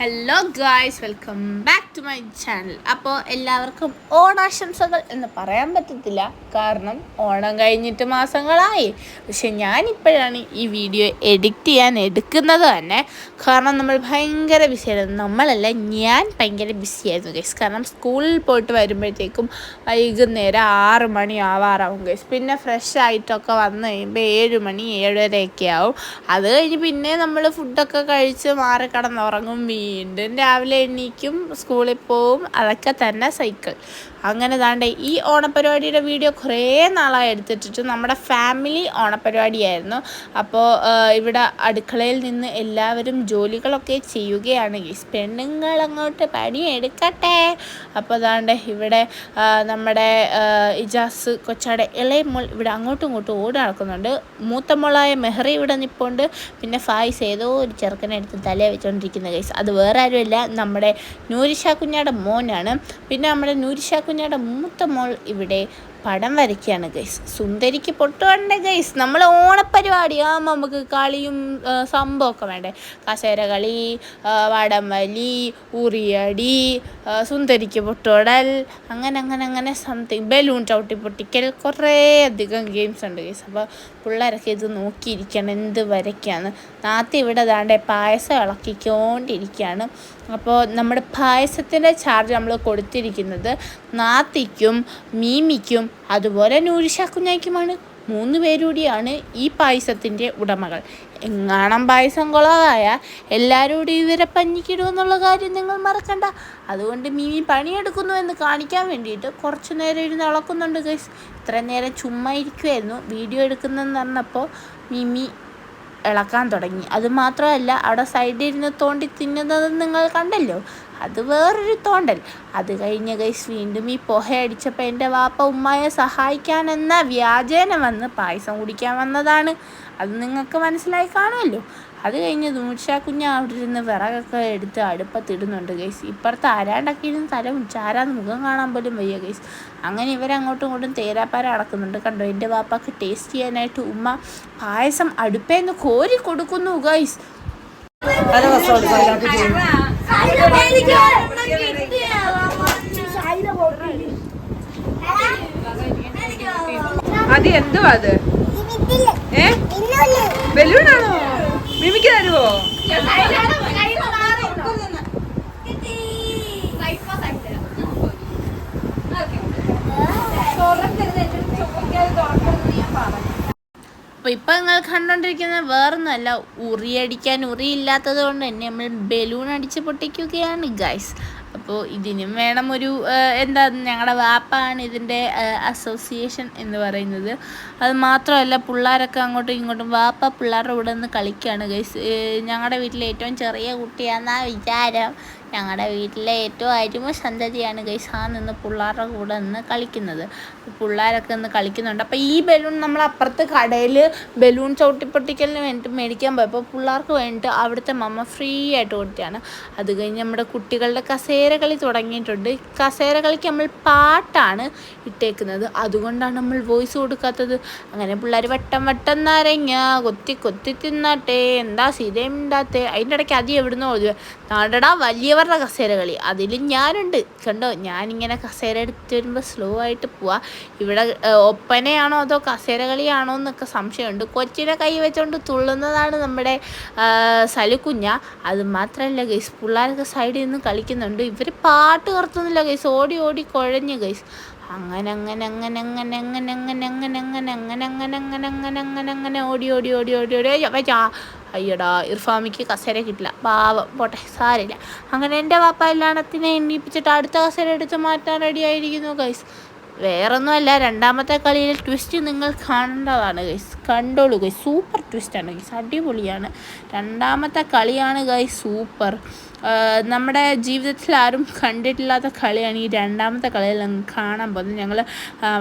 Hello guys welcome back to my channel അപ്പോൾ എല്ലാവർക്കും ഓണാശംസകൾ എന്ന് പറയാൻ പറ്റത്തില്ല. കാരണം ഓണം കഴിഞ്ഞിട്ട് മാസങ്ങളായി. പക്ഷെ ഞാനിപ്പോഴാണ് ഈ വീഡിയോ എഡിറ്റ് ചെയ്യാൻ എടുക്കുന്നത് തന്നെ. കാരണം നമ്മൾ ഭയങ്കര ബിസിയായിരുന്നു നമ്മളല്ല ഞാൻ ഭയങ്കര ബിസിയായിരുന്നു ഗൈസ് കാരണം സ്കൂളിൽ പോയിട്ട് വരുമ്പോഴത്തേക്കും വൈകുന്നേരം ആറ് മണി ആവാറാവും ഗൈസ് പിന്നെ ഫ്രഷ് ആയിട്ടൊക്കെ വന്നു കഴിയുമ്പോൾ ഏഴ് മണി ഏഴരയൊക്കെ ആവും. അത് കഴിഞ്ഞ് പിന്നെ നമ്മൾ ഫുഡൊക്കെ കഴിച്ച് മാറി കിടന്നുറങ്ങും വീണ്ടും രാവിലെ എണീക്കും സ്കൂളിൽ പോവും അതൊക്കെ തന്നെ സൈക്കിൾ അങ്ങനെ താണ്ടേ ഈ ഓണപ്പരിപാടിയുടെ വീഡിയോ കുറേ നാളായി എടുത്തിട്ടിട്ട് നമ്മുടെ ഫാമിലി ഓണപ്പരിപാടിയായിരുന്നു അപ്പോൾ ഇവിടെ അടുക്കളയിൽ നിന്ന് എല്ലാവരും ജോലികളൊക്കെ ചെയ്യുകയാണ്. പെണ്ണുങ്ങൾ അങ്ങോട്ട് പണിയെടുക്കട്ടെ. അപ്പോൾ താണ്ടെ ഇവിടെ നമ്മുടെ ഇജാസ് കൊച്ചാടെ ഇളയമോൾ ഇവിടെ അങ്ങോട്ടും ഇങ്ങോട്ടും ഓടി നടക്കുന്നുണ്ട്. മൂത്ത മോളായ മെഹറി ഇവിടെ നിൽപ്പുണ്ട് പിന്നെ ഫായിസ് ഏതോ ഒരു ചെറുക്കനെ എടുത്ത് തല വെച്ചുകൊണ്ടിരിക്കുന്ന കേസ് അത് വേറെ ആരുമില്ല. നമ്മുടെ നൂരിഷ കുഞ്ഞാടെ മോനാണ്. പിന്നെ നമ്മുടെ നൂരിഷ കുഞ്ഞാടെ മൂത്ത മോൾ ഇവിടെ പടം വരയ്ക്കുകയാണ് ഗൈസ്. സുന്ദരിക്ക് പൊട്ടുകണ്ടേ ഗൈസ്. നമ്മൾ ഓണപ്പരിപാടി. ആകുമ്പോൾ നമുക്ക് കളിയും സംഭവമൊക്കെ വേണ്ടേ. കസേര കളി വടംവലി വടം വലി ഉറിയടി സുന്ദരിക്ക് പൊട്ടുവടൽ അങ്ങനെ അങ്ങനെ അങ്ങനെ സംതിങ് ബലൂൺ ചവിട്ടി പൊട്ടിക്കൽ. കുറേ അധികം ഗെയിംസ് ഉണ്ട് ഗൈസ്. അപ്പോൾ പിള്ളേരൊക്കെ ഇത് നോക്കിയിരിക്കണം എന്ത് വരയ്ക്കുകയാണ് നാത്തി ഇവിടെ ദാണ്ടേ പായസം ഇളക്കിക്കൊണ്ടിരിക്കുകയാണ്. അപ്പോൾ നമ്മുടെ പായസത്തിന്റെ ചാർജ് നമ്മൾ കൊടുത്തിരിക്കുന്നത് നാത്തിക്കും മീമിക്കും അതുപോലെ നൂരിഷ കുഞ്ഞാക്കുമാണ് മൂന്ന് പേരൂടിയാണ് ഈ പായസത്തിന്റെ ഉടമകൾ. എങ്ങാണം പായസം കുളമായ എല്ലാവരും കൂടി ഇവരെ പഞ്ഞിക്കിടുമെന്നുള്ള കാര്യം നിങ്ങൾ മറക്കണ്ട. അതുകൊണ്ട് മീമി പണിയെടുക്കുന്നു എന്ന് കാണിക്കാൻ വേണ്ടിയിട്ട് കുറച്ച് നേരം ഇരുന്ന് അളക്കുന്നുണ്ട് ഗൈസ് ഇത്ര നേരം ചുമ്മാ ഇരിക്കുമായിരുന്നു വീഡിയോ എടുക്കുന്നതെന്ന് പറഞ്ഞപ്പോൾ മിമി ഇളക്കാൻ തുടങ്ങി. അത് മാത്രമല്ല അവിടെ സൈഡിൽ ഇരുന്ന് തോണ്ടി തിന്നുന്നത് നിങ്ങൾ കണ്ടല്ലോ? അത് വേറൊരു തോണ്ടൽ. അത് കഴിഞ്ഞ ഗൈസ് വീണ്ടും ഈ പുഹ അടിച്ചപ്പോൾ എന്റെ വാപ്പ ഉമ്മയെ സഹായിക്കാനെന്ന വ്യാജേന വന്ന് പായസം കുടിക്കാൻ വന്നതാണ്. അത് നിങ്ങൾക്ക് മനസ്സിലായി കാണുമല്ലോ? അത് കഴിഞ്ഞ് ദൂഷ കുഞ്ഞ് അവിടെ ഇരുന്ന് വിറകൊക്കെ എടുത്ത് അടുപ്പത്തിടുന്നുണ്ട് ഗൈസ് ഇപ്പുറത്ത് ആരാണ്ടൊക്കെ ഇരുന്ന് തല ഉച്ചാരാന്ന് മുഖം കാണാൻ പോലും വയ്യ ഗൈസ് അങ്ങനെ ഇവരങ്ങോട്ടും ഇങ്ങോട്ടും തേരാപ്പാര അടക്കുന്നുണ്ട്. കണ്ടോ എന്റെ വാപ്പാക്ക് ടേസ്റ്റ് ചെയ്യാനായിട്ട് ഉമ്മ പായസം അടുപ്പേന്ന് കോരി കൊടുക്കുന്നു ഗൈസ് അത് എന്തുവാ അത്? ഏ? ബലൂണാണോ? മിമിക്ക് തരുവോ അപ്പോൾ ഇപ്പം നിങ്ങൾ കണ്ടുകൊണ്ടിരിക്കുന്നത് വേറൊന്നുമല്ല ഉറിയടിക്കാൻ ഉറിയില്ലാത്തത് കൊണ്ട് തന്നെ നമ്മൾ ബലൂൺ അടിച്ച് പൊട്ടിക്കുകയാണ് ഗൈസ് അപ്പോൾ ഇതിനും വേണം ഒരു എന്താ ഞങ്ങളുടെ വാപ്പാണ് ഇതിന്റെ അസോസിയേഷൻ എന്ന് പറയുന്നത്. അത് മാത്രമല്ല പിള്ളേരൊക്കെ അങ്ങോട്ടും ഇങ്ങോട്ടും വാപ്പ പിള്ളേരുടെ കൂടെ നിന്ന് കളിക്കുകയാണ് ഗൈസ് ഞങ്ങളുടെ വീട്ടിലെ ഏറ്റവും ചെറിയ കുട്ടിയാണെന്നാ വിചാരം. ഞങ്ങളുടെ വീട്ടിലെ ഏറ്റവും അരിമ സന്തതിയാണ് ഗൈസ് ആ നിന്ന് പിള്ളേരുടെ കൂടെ നിന്ന് കളിക്കുന്നത്. പിള്ളേരൊക്കെ നിന്ന് കളിക്കുന്നുണ്ട്. അപ്പോൾ ഈ ബലൂൺ നമ്മൾ അപ്പുറത്ത് കടയിൽ ബലൂൺ ചവിട്ടിപ്പൊട്ടിക്കലിന് വേണ്ടിയിട്ട് മേടിക്കാൻ പോയപ്പോൾ പിള്ളേർക്ക് വേണ്ടിയിട്ട് അവിടുത്തെ മമ്മ ഫ്രീ ആയിട്ട് കൊടുത്തതാണ്. അത് കഴിഞ്ഞ് നമ്മുടെ കുട്ടികളുടെ കസേര കളി തുടങ്ങിയിട്ടുണ്ട്. കസേര കളിക്ക് നമ്മൾ പാട്ടാണ് ഇട്ടേക്കുന്നത്. അതുകൊണ്ടാണ് നമ്മൾ വോയിസ് കൊടുക്കാത്തത്. അങ്ങനെ പിള്ളേർ വട്ടം വട്ടം നാരങ്ങ കൊത്തി കൊത്തി തിന്നാട്ടെ എന്താ സിരയുണ്ടാത്തേ അതിന്റെ ഇടയ്ക്ക് അതി എവിടുന്നോ നാടടാ വലിയവരുടെ കസേര കളി അതിൽ ഞാനുണ്ട് കണ്ടോ ഞാനിങ്ങനെ കസേര എടുത്ത് വരുമ്പോൾ സ്ലോ ആയിട്ട് പോവാ ഇവിടെ ഒപ്പനയാണോ അതോ കസേര കളിയാണോ എന്നൊക്കെ സംശയമുണ്ട് കൊച്ചിനെ കൈ വെച്ചുകൊണ്ട് തുള്ളുന്നതാണ് നമ്മുടെ സലുക്കുഞ്ഞ അത് മാത്രമല്ല ഗൈസ് പിള്ളേരൊക്കെ സൈഡിൽ നിന്ന് കളിക്കുന്നുണ്ട് ഇവർ പാട്ട് കറുത്തുന്നില്ല ഗൈസ് ഓടി ഓടി കുഴഞ്ഞ് ഗൈസ് അങ്ങനെ അങ്ങനെ അങ്ങനെ അങ്ങനെ അങ്ങനെ അങ്ങനെ അങ്ങനെ അങ്ങനെ അങ്ങനെ അങ്ങനെ അങ്ങനെ അങ്ങനെ അങ്ങനെ ഓടി ഓടി ഓടി ഓടി ഓടി അയ്യോ അയ്യടാ ഇർഫാമിക്ക് കസേര കിട്ടില്ല. പാവം പോട്ടെ സാരില്ല അങ്ങനെ എന്റെ വാപ്പ എല്ലാണത്തിനെ എണ്ണീപ്പിച്ചിട്ട് അടുത്ത കസേര എടുത്ത് മാറ്റാൻ റെഡി ആയിരിക്കുന്നു ഗൈസ് വേറൊന്നുമല്ല രണ്ടാമത്തെ കളിയിലെ ട്വിസ്റ്റ് നിങ്ങൾ കാണേണ്ടതാണ് ഗൈസ് കണ്ടോളൂ ഗൈസ് സൂപ്പർ ട്വിസ്റ്റാണ് ഗൈസ് അടിപൊളിയാണ്. രണ്ടാമത്തെ കളിയാണ് ഗൈസ് സൂപ്പർ നമ്മുടെ ജീവിതത്തിൽ ആരും കണ്ടിട്ടില്ലാത്ത കളിയാണ് ഈ രണ്ടാമത്തെ കളിയിൽ കാണാൻ പോകുന്നത്. ഞങ്ങൾ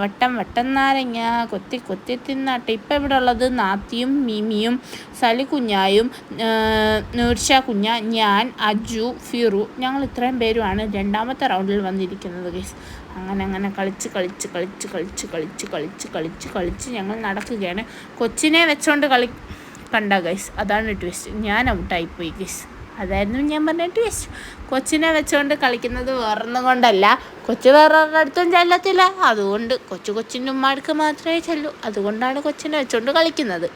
വട്ടം വട്ടം നാരങ്ങ കൊത്തി കൊത്തി തിന്നാട്ടെ ഇപ്പം ഇവിടെ ഉള്ളത് നാത്തിയും മിമിയും സലിക്കുഞ്ഞായും നൂർഷ കുഞ്ഞ ഞാൻ അജു ഫിറു ഞങ്ങൾ ഇത്രയും പേരുമാണ് രണ്ടാമത്തെ റൗണ്ടിൽ വന്നിരിക്കുന്നത് ഗൈസ് അങ്ങനെ അങ്ങനെ കളിച്ച് കളിച്ച് കളിച്ച് കളിച്ച് കളിച്ച് കളിച്ച് കളിച്ച് കളിച്ച് ഞങ്ങൾ നടക്കുകയാണ്. കൊച്ചിനെ വെച്ചോണ്ട് കളി കണ്ട ഗൈസ് അതാണ് ട്വിസ്റ്റ് ഞാൻ ഔട്ടായിപ്പോയി ഗൈസ് അതായിരുന്നു ഞാൻ പറഞ്ഞ ട്വിസ്റ്റ് കൊച്ചിനെ വെച്ചോണ്ട് കളിക്കുന്നത് വേറൊന്നും കൊണ്ടല്ല. കൊച്ചു വേറൊരുടെ അടുത്തും ചെല്ലത്തില്ല. അതുകൊണ്ട് കൊച്ചു കൊച്ചിന്റെ ഉമ്മാർക്ക് മാത്രമേ ചെല്ലൂ. അതുകൊണ്ടാണ് കൊച്ചിനെ വെച്ചോണ്ട് കളിക്കുന്നത്.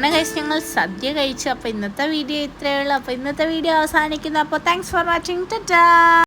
അങ്ങനെ കഴിച്ച് ഞങ്ങൾ സദ്യ കഴിച്ചു. അപ്പോൾ ഇന്നത്തെ വീഡിയോ ഇത്രയേ ഉള്ളൂ. അപ്പോൾ ഇന്നത്തെ വീഡിയോ അവസാനിക്കുന്നു. അപ്പോൾ താങ്ക്സ് ഫോർ വാച്ചിങ് ടാറ്റാ